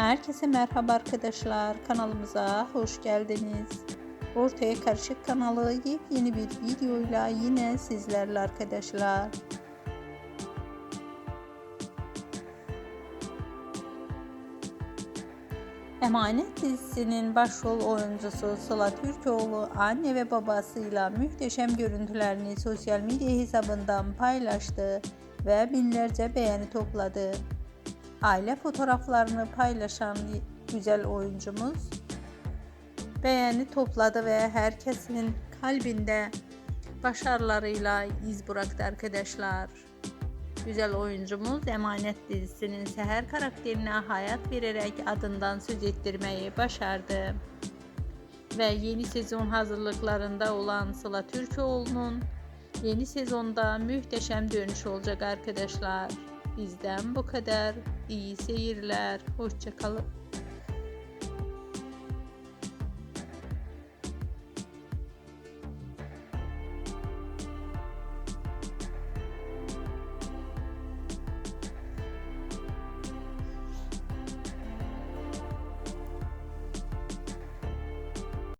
Herkese merhaba arkadaşlar. Kanalımıza hoş geldiniz. Ortaya Karışık kanalı yepyeni bir videoyla yine sizlerle arkadaşlar. Emanet dizisinin başrol oyuncusu Sıla Türkoğlu anne ve babasıyla muhteşem görüntülerini sosyal medya hesabından paylaştı ve binlerce beğeni topladı. Aile fotoğraflarını paylaşan güzel oyuncumuz beğeni topladı ve herkesin kalbinde başarılarıyla iz bıraktı arkadaşlar. Güzel oyuncumuz Emanet dizisinin Seher karakterine hayat vererek adından söz ettirmeyi başardı. Ve yeni sezon hazırlıklarında olan Sıla Türkoğlu'nun yeni sezonda muhteşem dönüş olacak arkadaşlar. Bizden bu kadar. İyi seyirler. Hoşçakalın.